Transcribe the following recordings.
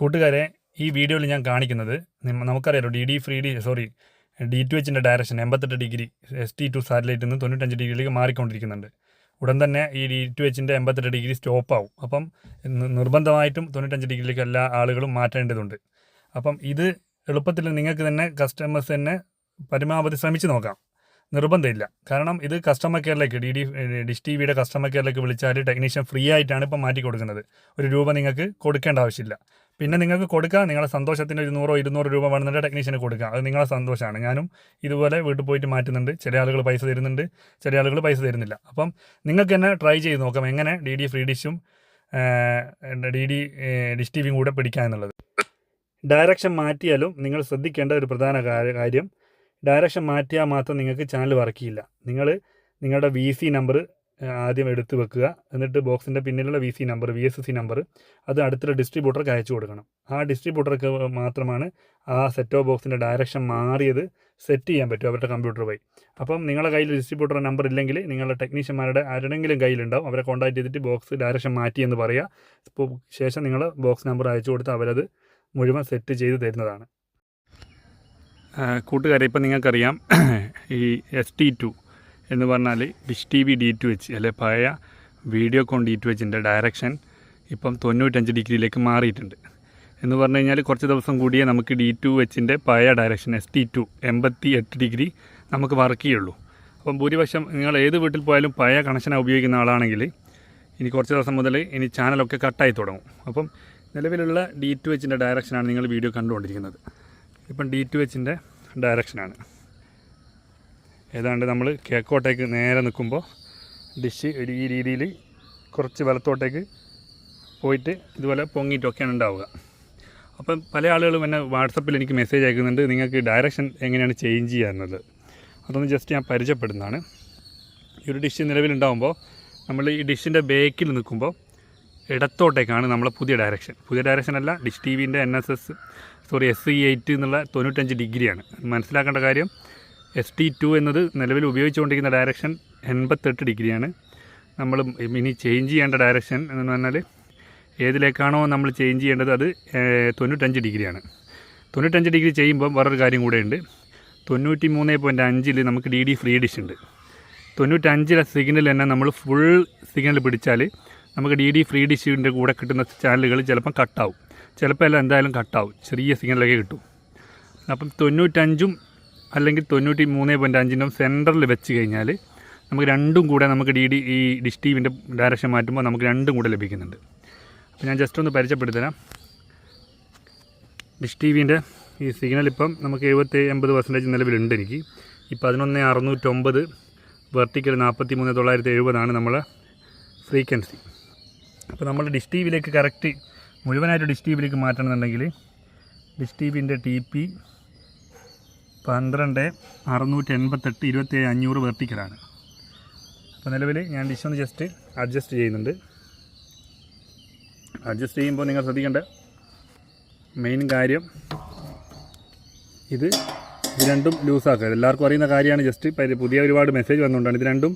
കൂട്ടുകാരെ ഈ വീഡിയോയിൽ ഞാൻ കാണിക്കുന്നത് നമുക്കറിയാലോ D D free D sorry D two എച്ചിന്റെ direction എൺപത്തെട്ട് ഡിഗ്രി എസ് ടി ടു സാറ്റലൈറ്റിൽ നിന്ന് തൊണ്ണൂറ്റഞ്ച് ഡിഗ്രിയിലേക്ക് മാറിക്കൊണ്ടിരിക്കുന്നുണ്ട്. ഉടൻ തന്നെ ഈ ഡി ടു എച്ചിന്റെ എൺപത്തെട്ട് ഡിഗ്രി സ്റ്റോപ്പ് ആവും. അപ്പം നിർബന്ധമായിട്ടും തൊണ്ണൂറ്റഞ്ച് ഡിഗ്രിയിലേക്ക് എല്ലാ ആളുകളും മാറ്റേണ്ടതുണ്ട്. അപ്പം ഇത് എളുപ്പത്തിൽ നിങ്ങൾക്ക് തന്നെ കസ്റ്റമേഴ്സ് തന്നെ പരമാവധി ശ്രമിച്ചു നോക്കാം. നിർബന്ധമില്ല. കാരണം ഇത് കസ്റ്റമർ കെയറിലേക്ക് ഡി ഡി ഡിഷ് ടി വിയുടെ കസ്റ്റമർ കെയറിലേക്ക് വിളിച്ചാൽ ടെക്നീഷ്യൻ ഫ്രീ ആയിട്ടാണ് ഇപ്പം മാറ്റി കൊടുക്കുന്നത്. ഒരു രൂപ നിങ്ങൾക്ക് കൊടുക്കേണ്ട ആവശ്യമില്ല. പിന്നെ നിങ്ങൾക്ക് കൊടുക്കാം നിങ്ങളുടെ സന്തോഷത്തിന് ഒരു നൂറോ ഇരുന്നൂറ് രൂപ വേണമെന്നുണ്ട് ടെക്നീഷ്യന് കൊടുക്കാം. അത് നിങ്ങളുടെ സന്തോഷമാണ്. ഞാനും ഇതുപോലെ വീട്ടിൽ പോയിട്ട് മാറ്റുന്നുണ്ട്. ചില ആളുകൾ പൈസ തരുന്നുണ്ട്. ചില ആളുകൾ പൈസ തരുന്നില്ല. അപ്പം നിങ്ങൾക്ക് തന്നെ ട്രൈ ചെയ്ത് നോക്കാം എങ്ങനെ ഡി ഡി ഫ്രീ ഡിഷും ഡി ഡി ഡിഷ് ടി വിയും കൂടെ പിടിക്കുക എന്നുള്ളത്. ഡയറക്ഷൻ മാറ്റിയാലും നിങ്ങൾ ശ്രദ്ധിക്കേണ്ട ഒരു പ്രധാന കാര്യം ഡയറക്ഷൻ മാറ്റിയാൽ മാത്രം നിങ്ങൾക്ക് ചാനൽ വർക്ക് ചെയ്യില്ല. നിങ്ങൾ നിങ്ങളുടെ വി സി നമ്പർ ആദ്യം എടുത്തു വെക്കുക. എന്നിട്ട് ബോക്സിന്റെ പിന്നിലുള്ള V C number V S C number അത് അടുത്തുള്ള ഡിസ്ട്രിബ്യൂട്ടർക്ക് അയച്ചു കൊടുക്കണം. ആ ഡിസ്ട്രിബ്യൂട്ടർക്ക് മാത്രമാണ് ആ സെറ്റ് ഓഫ് ബോക്സിന്റെ ഡയറക്ഷൻ മാറിയത് സെറ്റ് ചെയ്യാൻ പറ്റും അവരുടെ കമ്പ്യൂട്ടർ വഴി. അപ്പം നിങ്ങളുടെ കയ്യിൽ ഡിസ്ട്രിബ്യൂട്ടർ നമ്പർ ഇല്ലെങ്കിൽ നിങ്ങളുടെ ടെക്നീഷ്യന്മാരുടെ ആരുടെങ്കിലും കയ്യിലുണ്ടാവും അവരെ കോൺടാക്ട് ചെയ്തിട്ട് ബോക്സ് ഡയറക്ഷൻ മാറ്റി എന്ന് പറയുക ശേഷം നിങ്ങൾ ബോക്സ് നമ്പർ അയച്ചു കൊടുത്ത് അവരത് മുഴുവൻ സെറ്റ് ചെയ്ത് തരുന്നതാണ്. കൂട്ടുകാരെ ഇപ്പം നിങ്ങൾക്കറിയാം ഈ എസ് ടി ടു എന്ന് പറഞ്ഞാൽ dish T V D two H അല്ലെ പഴയ വീഡിയോ കോൺ ഡി ടു എച്ചിന്റെ ഡയറക്ഷൻ ഇപ്പം തൊണ്ണൂറ്റഞ്ച് ഡിഗ്രിയിലേക്ക് മാറിയിട്ടുണ്ട്. എന്ന് പറഞ്ഞു കഴിഞ്ഞാൽ കുറച്ച് ദിവസം കൂടിയേ നമുക്ക് ഡി ടു എച്ചിന്റെ പഴയ ഡയറക്ഷൻ എസ് ടി ടു എൺപത്തി എട്ട് ഡിഗ്രി നമുക്ക് വർക്ക് ചെയ്യുള്ളൂ. അപ്പം ഭൂരിപക്ഷം നിങ്ങൾ ഏത് വീട്ടിൽ പോയാലും പഴയ കണക്ഷനാണ് ഉപയോഗിക്കുന്ന ആളാണെങ്കിൽ ഇനി കുറച്ച് ദിവസം മുതൽ ഇനി ചാനലൊക്കെ കട്ടായി തുടങ്ങും. അപ്പം നിലവിലുള്ള ഡി ടു എച്ചിന്റെ ഡയറക്ഷനാണ് നിങ്ങൾ വീഡിയോ കണ്ടുകൊണ്ടിരിക്കുന്നത്. ഇപ്പം ഡി ടു എച്ചിന്റെ ഡയറക്ഷനാണ് ഏതാണ്ട് നമ്മൾ കിഴക്കോട്ടേക്ക് നേരെ നിൽക്കുമ്പോൾ ഡിഷ് ഈ രീതിയിൽ കുറച്ച് വലത്തോട്ടേക്ക് പോയിട്ട് ഇതുപോലെ പൊങ്ങിയിട്ടൊക്കെയാണ് ഉണ്ടാവുക. അപ്പം പല ആളുകളും എന്നെ വാട്സപ്പിൽ എനിക്ക് മെസ്സേജ് അയക്കുന്നുണ്ട് നിങ്ങൾക്ക് ഡയറക്ഷൻ എങ്ങനെയാണ് ചേഞ്ച് ചെയ്യാറുള്ളത് അതൊന്ന് ജസ്റ്റ് ഞാൻ പരിചയപ്പെടുന്നതാണ്. ഈ ഒരു ഡിഷ് നിലവിലുണ്ടാകുമ്പോൾ നമ്മൾ ഈ ഡിഷിന്റെ ബേക്കിൽ നിൽക്കുമ്പോൾ ഇടത്തോട്ടേക്കാണ് നമ്മളെ പുതിയ ഡയറക്ഷൻ പുതിയ ഡയറക്ഷൻ അല്ല ഡിഷ് ടി വിന്റെ N S S sorry S C eight എന്നുള്ള തൊണ്ണൂറ്റഞ്ച് ഡിഗ്രിയാണ്. മനസ്സിലാക്കേണ്ട കാര്യം എസ് ടി ടു എന്നത് നിലവിൽ ഉപയോഗിച്ചുകൊണ്ടിരിക്കുന്ന ഡയറക്ഷൻ എൺപത്തെട്ട് ഡിഗ്രിയാണ്. നമ്മൾ ഇനി ചേഞ്ച് ചെയ്യേണ്ട ഡയറക്ഷൻ എന്ന് പറഞ്ഞാൽ ഏതിലേക്കാണോ നമ്മൾ ചേഞ്ച് ചെയ്യേണ്ടത് അത് തൊണ്ണൂറ്റഞ്ച് ഡിഗ്രിയാണ്. തൊണ്ണൂറ്റഞ്ച് ഡിഗ്രി ചെയ്യുമ്പോൾ വേറൊരു കാര്യം കൂടെ ഉണ്ട് തൊണ്ണൂറ്റി മൂന്ന് പോയിന്റ് അഞ്ചിൽ നമുക്ക് ഡി ഡി ഫ്രീ ഡിഷ് ഉണ്ട്. തൊണ്ണൂറ്റഞ്ചിലെ സിഗ്നൽ തന്നെ നമ്മൾ ഫുൾ സിഗ്നൽ പിടിച്ചാൽ നമുക്ക് ഡി ഡി ഫ്രീ ഡിഷിന്റെ കൂടെ കിട്ടുന്ന ചാനലുകൾ ചിലപ്പം കട്ടാവും. ചിലപ്പോൾ എല്ലാം എന്തായാലും കട്ടാവും. ചെറിയ സിഗ്നലൊക്കെ കിട്ടും. അപ്പം തൊണ്ണൂറ്റഞ്ചും അല്ലെങ്കിൽ തൊണ്ണൂറ്റി മൂന്ന് പോയിന്റ് അഞ്ചിനും സെന്ററിൽ വെച്ച് കഴിഞ്ഞാൽ നമുക്ക് രണ്ടും കൂടെ നമുക്ക് ഡി ഡി ഈ ഡിഷ് ടി വിന്റെ ഡയറക്ഷൻ മാറ്റുമ്പോൾ നമുക്ക് രണ്ടും കൂടെ ലഭിക്കുന്നുണ്ട്. അപ്പോൾ ഞാൻ ജസ്റ്റ് ഒന്ന് പരിചയപ്പെടുത്തരാം. ഡിഷ് ടി വിന്റെ ഈ സിഗ്നൽ ഇപ്പം നമുക്ക് എഴുപത്തി എൺപത് പെർസെന്റേജ് നിലവിലുണ്ട് എനിക്ക്. ഈ പതിനൊന്ന് അറുന്നൂറ്റൊമ്പത് വെർട്ടിക്കൽ നാൽപ്പത്തി മൂന്ന് തൊള്ളായിരത്തി എഴുപതാണ് നമ്മളെ ഫ്രീക്വൻസി അപ്പോൾ നമ്മൾ ഡിഷ് ടി വിയിലേക്ക് കറക്റ്റ് മുഴുവനായിട്ട് ഡിഷ് ടി വിയിലേക്ക് മാറ്റണമെന്നുണ്ടെങ്കിൽ ഡിഷ് ടി വിന്റെ ടി പി പന്ത്രണ്ട് അറുന്നൂറ്റി എൺപത്തെട്ട് ഇരുപത്തേഴ് അഞ്ഞൂറ് വെർട്ടിക്കലാണ് അപ്പോൾ നിലവിൽ ഞാൻ ഡിഷ് ഒന്ന് ജസ്റ്റ് അഡ്ജസ്റ്റ് ചെയ്യുന്നുണ്ട്. അഡ്ജസ്റ്റ് ചെയ്യുമ്പോൾ നിങ്ങൾ ശ്രദ്ധിക്കേണ്ട മെയിൻ കാര്യം ഇത് ഇത് രണ്ടും ലൂസാക്കുക എല്ലാവർക്കും അറിയുന്ന കാര്യമാണ്. ജസ്റ്റ് പുതിയ ഒരുപാട് മെസ്സേജ് വന്നുകൊണ്ടാണ്. ഇത് രണ്ടും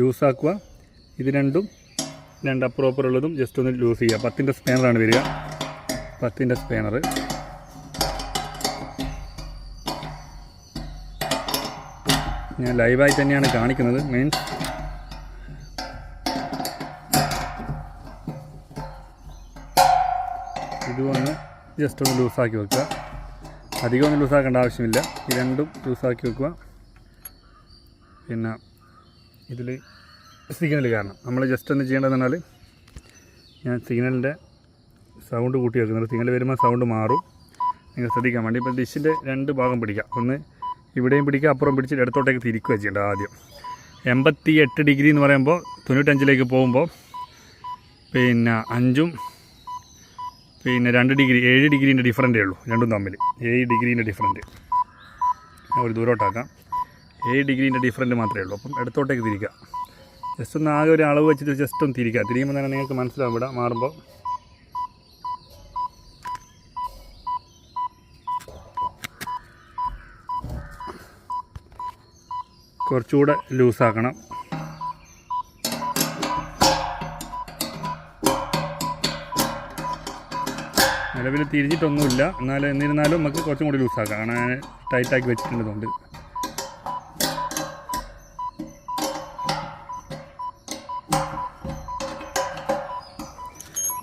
ലൂസാക്കുക ഇത് രണ്ടും രണ്ട് അപ്പുറപ്പുറമുള്ളതും ജസ്റ്റ് ഒന്ന് ലൂസ് ചെയ്യുക. പത്തിന്റെ സ്പാനറാണ് വരിക. പത്തിന്റെ സ്പാനർ ഞാൻ ലൈവായി തന്നെയാണ് കാണിക്കുന്നത്. മീൻസ് ഇതുമൊന്ന് ജസ്റ്റ് ഒന്ന് ലൂസാക്കി വെക്കുക. അധികം ഒന്നും ലൂസാക്കേണ്ട ആവശ്യമില്ല. ഈ രണ്ടും ലൂസാക്കി വെക്കുക. പിന്നെ ഇതിൽ സിഗ്നൽ കാരണം. നമ്മൾ ജസ്റ്റ് ഒന്ന് ചെയ്യേണ്ടതെന്ന് പറഞ്ഞാൽ ഞാൻ സിഗ്നലിന്റെ സൗണ്ട് കൂട്ടി വെക്കുന്നത്. സിഗ്നൽ വരുമ്പോൾ സൗണ്ട് മാറും. നിങ്ങൾ ശ്രദ്ധിക്കാൻ വേണ്ടി ഇപ്പോൾ ഡിഷിന്റെ രണ്ട് ഭാഗം പിടിക്കുക ഒന്ന് ഇവിടെയും പിടിക്കുക അപ്പുറം പിടിച്ചിട്ട് ഇടത്തോട്ടേക്ക് തിരിക്കുക ചെയ്യേണ്ടത് ആദ്യം. എൺപത്തി എട്ട് ഡിഗ്രി എന്ന് പറയുമ്പോൾ തൊണ്ണൂറ്റഞ്ചിലേക്ക് പോകുമ്പോൾ പിന്നെ അഞ്ചും പിന്നെ രണ്ട് ഡിഗ്രി ഏഴ് ഡിഗ്രീന്റെ ഡിഫറന്റേ ഉള്ളൂ. രണ്ടും തമ്മിൽ ഏഴ് ഡിഗ്രീന്റെ ഡിഫറന്റ് ഞാൻ ഒരു ദൂരോട്ടാക്കാം. ഏഴ് ഡിഗ്രീന്റെ ഡിഫറന്റ് മാത്രമേ ഉള്ളൂ. അപ്പം ഇടത്തോട്ടേക്ക് തിരിക്കുക. ജസ്റ്റ് ഒന്ന് ആകെ ഒരു അളവ് വെച്ചിട്ട് ജസ്റ്റ് ഒന്ന് തിരിക്കുക തിരിയുമ്പോൾ തന്നെ നിങ്ങൾക്ക് മനസ്സിലാവും ഇവിടെ മാറുമ്പോൾ കുറച്ചുകൂടെ ലൂസാക്കണം. നിലവിൽ തിരിച്ചിട്ടൊന്നുമില്ല എന്നാലും എന്നിരുന്നാലും നമുക്ക് കുറച്ചും കൂടി ലൂസാക്കാം. കാരണം ടൈറ്റാക്കി വെച്ചിട്ടുള്ളതുകൊണ്ട്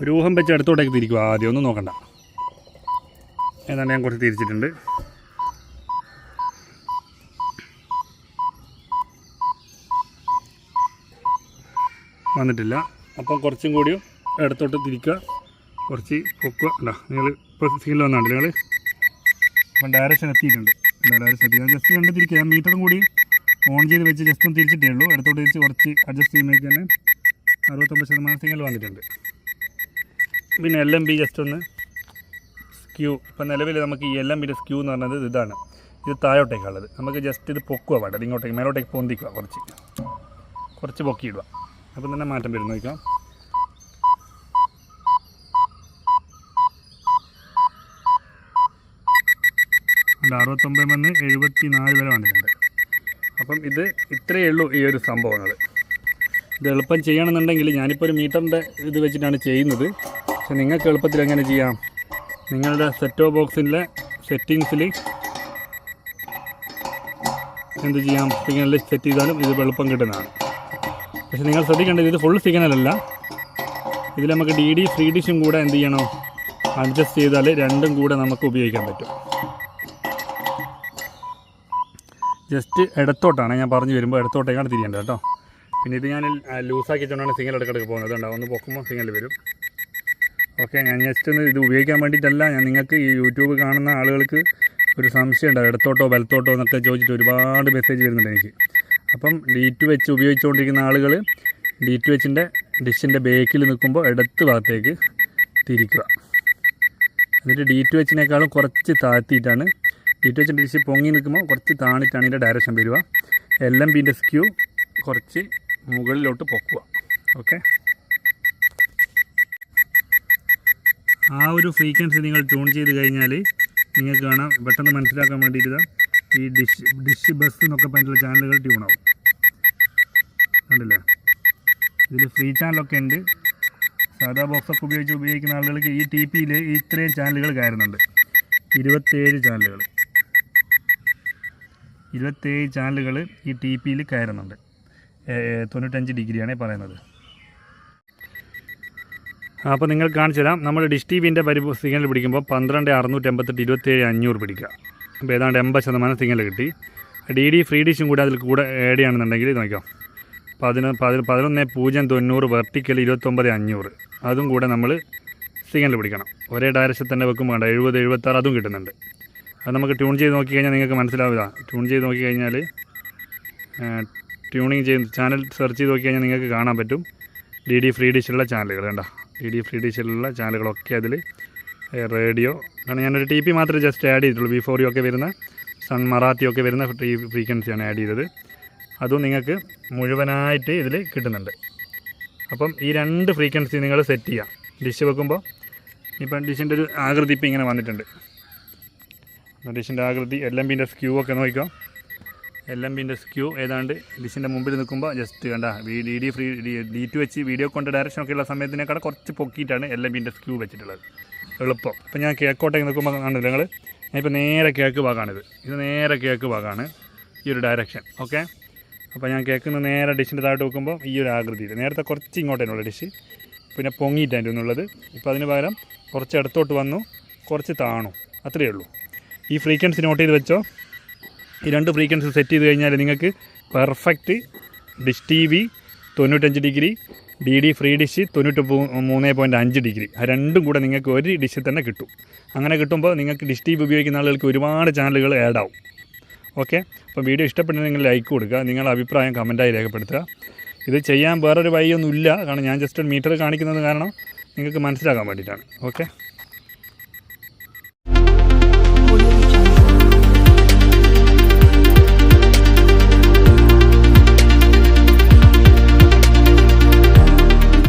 ഒരു ഊഹം വെച്ച് അടുത്തോട്ടേക്ക് തിരിക്കുക ആദ്യം ഒന്നും നോക്കണ്ട. ഏതാണ്ട് ഞാൻ കുറച്ച് തിരിച്ചിട്ടുണ്ട്. വന്നിട്ടില്ല. അപ്പം കുറച്ചും കൂടി ഇടത്തോട്ട് തിരിക്കുക. കുറച്ച് പൊക്കുക. അല്ല നിങ്ങൾ ഇപ്പോൾ സീനിൽ വന്നാണ്ട് നിങ്ങൾ അപ്പം ഡയറക്ഷൻ എത്തിയിട്ടുണ്ട്. ഡയറക്ഷൻ എത്തി. ജസ്റ്റ് കണ്ട് തിരിക്കുക. മീറ്ററും കൂടി ഓൺ ചെയ്ത് വെച്ച് ജസ്റ്റ് ഒന്ന് തിരിച്ചിട്ടേ ഉള്ളൂ. ഇടത്തോട്ട് തിരിച്ച് കുറച്ച് അഡ്ജസ്റ്റ് ചെയ്യുമ്പോഴേക്ക് തന്നെ അറുപത്തൊമ്പത് ശതമാനം വന്നിട്ടുണ്ട്. പിന്നെ എൽ എം ബി ജസ്റ്റ് ഒന്ന് സ്ക്യൂ ഇപ്പം നിലവിൽ നമുക്ക് ഈ എൽ എം ബിയുടെ സ്ക്യൂ എന്ന് പറഞ്ഞത് ഇതാണ്. ഇത് താഴോട്ടേക്കുള്ളത്. നമുക്ക് ജസ്റ്റ് ഇത് പൊക്കുക വേണ്ടത്. ഇങ്ങോട്ടേക്ക് മേലോട്ടേക്ക് പൊന്തിക്കുക കുറച്ച്. കുറച്ച് പൊക്കിയിടുക അപ്പം തന്നെ മാറ്റം വരും. നോക്കാം അറുപത്തൊമ്പത് വന്ന് എഴുപത്തി നാല് വരെ വന്നിട്ടുണ്ട്. അപ്പം ഇത് ഇത്രയേ ഉള്ളൂ ഈ ഒരു സംഭവങ്ങൾ ഇത് എളുപ്പം ചെയ്യണമെന്നുണ്ടെങ്കിൽ ഞാനിപ്പോൾ ഒരു മീറ്ററിന്റെ ഇത് വെച്ചിട്ടാണ് ചെയ്യുന്നത്. പക്ഷെ നിങ്ങൾക്ക് എളുപ്പത്തിൽ എങ്ങനെ ചെയ്യാം? നിങ്ങളുടെ സെറ്റോ ബോക്സിന്റെ സെറ്റിങ്സിൽ എന്ത് ചെയ്യാം? സിഗ്നലിൽ സെറ്റ് ചെയ്താലും ഇത് എളുപ്പം കിട്ടുന്നതാണ്. പക്ഷെ നിങ്ങൾ ശ്രദ്ധിക്കേണ്ടത് ഇത് ഫുൾ സിഗ്നലല്ല ഇതിൽ നമുക്ക് ഡി ഡി ഫ്രീ ഡിഷും കൂടെ എന്ത് ചെയ്യണോ? അഡ്ജസ്റ്റ് ചെയ്താൽ രണ്ടും കൂടെ നമുക്ക് ഉപയോഗിക്കാൻ പറ്റും. ജസ്റ്റ് ഇടത്തോട്ടാണ് ഞാൻ പറഞ്ഞു വരുമ്പോൾ ഇടത്തോട്ടേക്കാണ് തിരിയേണ്ടത് കേട്ടോ. പിന്നെ ഇത് ഞാൻ ലൂസാക്കിയിട്ടുകൊണ്ടാണ് സിഗ്നൽ സിംഗൽ ഇടക്കിടക്ക് പോകുന്നത്. ഉണ്ടാവും ഒന്ന് പൊക്കുമ്പോൾ സിഗ്നൽ വരും. ഓക്കെ ഞാൻ ജസ്റ്റ് ഒന്ന് ഇത് ഉപയോഗിക്കാൻ വേണ്ടിയിട്ടല്ല. ഞാൻ നിങ്ങൾക്ക് ഈ യൂട്യൂബ് കാണുന്ന ആളുകൾക്ക് ഒരു സംശയം ഉണ്ടാവും. ഇടത്തോട്ടോ വലത്തോട്ടോ എന്നൊക്കെ ചോദിച്ചിട്ട് ഒരുപാട് മെസ്സേജ് വരുന്നുണ്ട് എനിക്ക്. അപ്പം ഡി ടു വെച്ച് ഉപയോഗിച്ചുകൊണ്ടിരിക്കുന്ന ആളുകൾ ഡി ടു വെച്ചിന്റെ ഡിഷിന്റെ ബേക്കിൽ നിൽക്കുമ്പോൾ ഇടത്ത് ഭാഗത്തേക്ക് തിരിക്കുക. എന്നിട്ട് ഡി ടു എച്ചിനേക്കാളും കുറച്ച് താഴ്ത്തിയിട്ടാണ് ഡി ടു എച്ചിന്റെ ഡിഷ് പൊങ്ങി നിൽക്കുമ്പോൾ കുറച്ച് താണിട്ടാണ് ഇതിന്റെ ഡയറക്ഷൻ വരിക. എൽ എം ബിന്റെ സ്ക്യൂ കുറച്ച് മുകളിലോട്ട് പൊക്കുക. ഓക്കെ ആ ഒരു ഫ്രീക്വൻസി നിങ്ങൾ ട്യൂൺ ചെയ്ത് കഴിഞ്ഞാൽ നിങ്ങൾക്ക് കാണാം. പെട്ടെന്ന് മനസ്സിലാക്കാൻ വേണ്ടിയിട്ട് ഈ ഡിഷ് ഡിഷ് ബസ് എന്നൊക്കെ പറഞ്ഞിട്ടുള്ള ചാനലുകൾ ട്യൂൺ ആവും. കണ്ടില്ലേ? ഇതിൽ ഫ്രീ ചാനലൊക്കെ ഉണ്ട്. സാധാ ബോക്സൊക്കെ ഉപയോഗിച്ച് ഉപയോഗിക്കുന്ന ആളുകൾക്ക് ഈ ടി പിയിൽ ഇത്രയും ചാനലുകൾ കയറുന്നുണ്ട്. ഇരുപത്തേഴ് ചാനലുകൾ ഇരുപത്തേഴ് ചാനലുകൾ ഈ ടി പിയിൽ കയറുന്നുണ്ട്. തൊണ്ണൂറ്റഞ്ച് ഡിഗ്രിയാണ് പറയുന്നത്. അപ്പോൾ നിങ്ങൾ കാണിച്ചു തരാം. നമ്മൾ ഡിഷ് ടി വിന്റെ പരി സിഗ്നൽ പിടിക്കുമ്പോൾ പന്ത്രണ്ട് അറുന്നൂറ്റി എൺപത്തെട്ട് ഇരുപത്തേഴ് അഞ്ഞൂറ് പിടിക്കുക. അപ്പോൾ ഏതാണ്ട് എൺപത് ശതമാനം സിഗ്നൽ കിട്ടി. ഡി ഡി ഫ്രീ ഡിഷും കൂടെ അതിൽ കൂടെ ആഡ് ചെയ്യുകയാണെന്നുണ്ടെങ്കിൽ നോക്കാം. പതിനൊ പതി പതിനൊന്ന് പൂജ്യം തൊണ്ണൂറ് വെർട്ടിക്കൽ ഇരുപത്തൊമ്പത് അഞ്ഞൂറ്. അതും കൂടെ നമ്മൾ സിഗ്നൽ പിടിക്കണം. ഒരേ ഡയറക്ഷൻ തന്നെ വെക്കുമ്പോൾ വേണ്ട എഴുപത് എഴുപത്താറ് അതും കിട്ടുന്നുണ്ട്. അത് നമുക്ക് ട്യൂൺ ചെയ്ത് നോക്കിക്കഴിഞ്ഞാൽ നിങ്ങൾക്ക് മനസ്സിലാവില്ല ട്യൂൺ ചെയ്ത് നോക്കിക്കഴിഞ്ഞാൽ ട്യൂണിങ് ചെയ്ത് ചാനൽ സെർച്ച് ചെയ്ത് നോക്കിക്കഴിഞ്ഞാൽ നിങ്ങൾക്ക് കാണാൻ പറ്റും. ഡി ഡി ഫ്രീ ഡിഷിലുള്ള ചാനലുകൾ കണ്ട. ഡി ഡി ഫ്രീ ഡിഷിലുള്ള ചാനലുകളൊക്കെ അതിൽ റേഡിയോ കാരണം ഞാനൊരു ടി പി മാത്രമേ ജസ്റ്റ് ആഡ് ചെയ്തിട്ടുള്ളൂ. ബി ഫോർ ഒക്കെ വരുന്ന സൺ മറാത്തി ഒക്കെ വരുന്ന ഫ്രീ ഫ്രീക്വൻസിയാണ് ആഡ് ചെയ്തത്. അതും നിങ്ങൾക്ക് മുഴുവനായിട്ട് ഇതിൽ കിട്ടുന്നുണ്ട്. അപ്പം ഈ രണ്ട് ഫ്രീക്വൻസി നിങ്ങൾ സെറ്റ് ചെയ്യാം ഡിഷ് വെക്കുമ്പോൾ ഇപ്പം ഡിഷിന്റെ ഒരു ആകൃതി ഇപ്പം ഇങ്ങനെ വന്നിട്ടുണ്ട്. ഡിഷിന്റെ ആകൃതി എൽ എം ബിന്റെ സ്ക്യൂ ഒക്കെ നോക്കിക്കോ. എൽ എം ബിന്റെ സ്ക്യൂ ഏതാണ്ട് ഡിഷിന്റെ മുമ്പിൽ നിൽക്കുമ്പോൾ ജസ്റ്റ് കണ്ട D D free D two വെച്ച് വീഡിയോ കൊണ്ട് ഡയറക്ഷൻ ഒക്കെ ഉള്ള സമയത്തിനേക്കാൾ കുറച്ച് പൊക്കിയിട്ടാണ് എൽ എം ബിന്റെ സ്ക്യൂ വെച്ചിട്ടുള്ളത്. എളുപ്പം. അപ്പോൾ ഞാൻ കിഴക്കോട്ടേക്ക് നിൽക്കുമ്പോൾ കാണില്ല നിങ്ങൾ ഞാനിപ്പോൾ നേരെ കിഴക്ക് ഭാഗമാണിത് ഇത് നേരെ കിഴക്ക് ഭാഗമാണ് ഈ ഒരു ഡയറക്ഷൻ ഓക്കെ അപ്പോൾ ഞാൻ കേൾക്കുന്ന നേരെ ഡിഷിന്റെ താഴോട്ട് വെക്കുമ്പോൾ ഈ ഒരു ആകൃതിയിൽ നേരത്തെ കുറച്ച് ഇങ്ങോട്ടേനുള്ള ഡിഷ് പിന്നെ പൊങ്ങിയിട്ടാണ് എന്നുള്ളത് ഇപ്പോൾ അതിന് പകരം കുറച്ച് ഇടത്തോട്ട് വന്നു കുറച്ച് താണു. അത്രയേ ഉള്ളൂ. ഈ ഫ്രീക്വൻസി നോട്ട് ചെയ്ത് വെച്ചോ. ഈ രണ്ട് ഫ്രീക്വൻസി സെറ്റ് ചെയ്ത് കഴിഞ്ഞാൽ നിങ്ങൾക്ക് പെർഫെക്റ്റ് ഡിഷ് ടി വി തൊണ്ണൂറ്റഞ്ച് degree D D free dish തൊണ്ണൂറ്റി മൂന്ന് പോയിന്റ് അഞ്ച് ഡിഗ്രി. ആ രണ്ടും കൂടെ നിങ്ങൾക്ക് ഒരു ഡിഷിൽ തന്നെ കിട്ടും. അങ്ങനെ കിട്ടുമ്പോൾ നിങ്ങൾക്ക് ഡിഷ് ടി വി ഉപയോഗിക്കുന്ന ആളുകൾക്ക് ഒരുപാട് ചാനലുകൾ ആഡ് ആവും. ഓക്കെ അപ്പോൾ വീഡിയോ ഇഷ്ടപ്പെട്ടെങ്കിൽ നിങ്ങൾ ലൈക്ക് കൊടുക്കുക നിങ്ങളുടെ അഭിപ്രായം കമന്റായി രേഖപ്പെടുത്തുക. ഇത് ചെയ്യാൻ വേറൊരു വഴിയൊന്നുമില്ല കാരണം ഞാൻ ജസ്റ്റ് ഒരു മീറ്റർ കാണിക്കുന്നത് കാരണം നിങ്ങൾക്ക് മനസ്സിലാക്കാൻ വേണ്ടിയിട്ടാണ്. ഓക്കെ